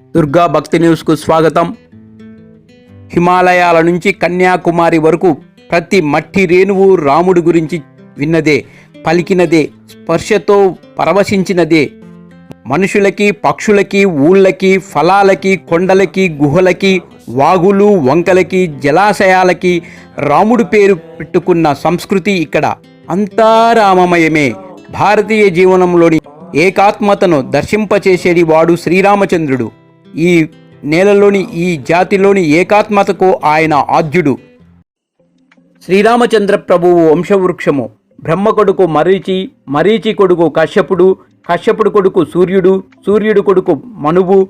దుర్గా భక్తి న్యూస్కు స్వాగతం. హిమాలయాల నుంచి కన్యాకుమారి వరకు ప్రతి మట్టి రేణువు రాముడి గురించి విన్నదే పలికినదే స్పర్శతో పరవశించినదే. మనుషులకి పక్షులకి ఊళ్ళకి ఫలాలకి కొండలకి గుహలకి వాగులు వంకలకి జలాశయాలకి రాముడు పేరు పెట్టుకున్న సంస్కృతి ఇక్కడ. అంతా రామమయమే. భారతీయ జీవనంలోని ఏకాత్మతను దర్శింపచేసేది వాడు శ్రీరామచంద్రుడు. ఈ నేలలోని ఈ జాతిలోని ఏకాత్మతకు ఆయన ఆద్యుడు. శ్రీరామచంద్ర ప్రభువు వంశవృక్షము. బ్రహ్మ కొడుకు మరీచి మరీచి కొడుకు కశ్యపుడు కశ్యపుడు కొడుకు సూర్యుడు సూర్యుడు కొడుకు మనువు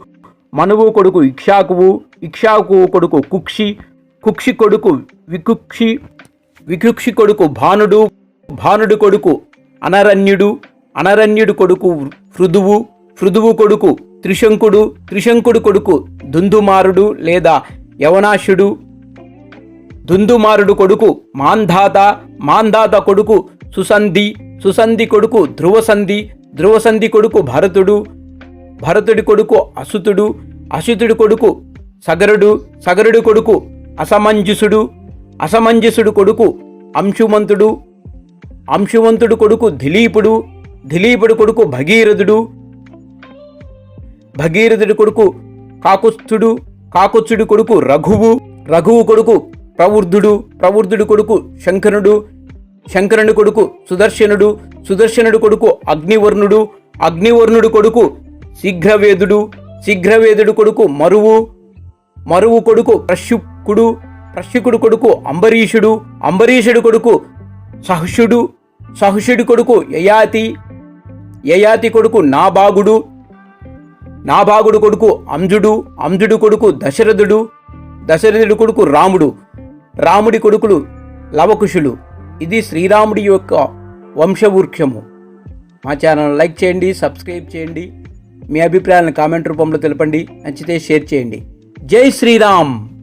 మనువు కొడుకు ఇక్షాకువు ఇక్షాకు కొడుకు కుక్షి కుక్షి కొడుకు వికుక్షి వికుక్షి కొడుకు భానుడు భానుడు కొడుకు అనరణ్యుడు అనరణ్యుడు కొడుకు పృథువు పృథువు కొడుకు త్రిశంకుడు త్రిశంకుడు కొడుకు దుందుమారుడు లేదా యవనాశుడు. దుందుమారుడు కొడుకు మాంధాత మాంధాత కొడుకు సుసంధి సుసంధి కొడుకు ధ్రువసంధి ధ్రువసంధి కొడుకు భరతుడు భరతుడి కొడుకు అసుతుడు అసుతుడి కొడుకు సగరుడు సగరుడి కొడుకు అసమంజసుడు అసమంజసుడు కొడుకు అంశుమంతుడు అంశువంతుడు కొడుకు దిలీపుడు దిలీపుడు కొడుకు భగీరథుడు భగీరథుడి కొడుకు కాకుత్సుడు కాకుత్సుడి కొడుకు రఘువు రఘువు కొడుకు ప్రవృద్ధుడు ప్రవృద్ధుడి కొడుకు శంకరుడు శంకరుని కొడుకు సుదర్శనుడు సుదర్శనుడు కొడుకు అగ్నివర్ణుడు అగ్నివర్ణుడు కొడుకు శీఘ్రవేదుడు శీఘ్రవేదుడు కొడుకు మరువు మరువు కొడుకు ప్రశుక్కుడు ప్రశుకుడు కొడుకు అంబరీషుడు అంబరీషుడు కొడుకు సహుషుడు సహుషుడి కొడుకు యయాతి యయాతి కొడుకు నాబాగుడు నాభాగుడు కొడుకు అంజుడు అంజుడు కొడుకు దశరథుడు దశరథుడు కొడుకు రాముడు. రాముడి కొడుకులు లవకుశులు. ఇది శ్రీరాముడి యొక్క వంశవృక్షము మా ఛానల్ లైక్ చేయండి సబ్స్క్రైబ్ చేయండి. మీ అభిప్రాయాలను కామెంట్ రూపంలో తెలపండి. నచ్చితే షేర్ చేయండి. జై శ్రీరామ్!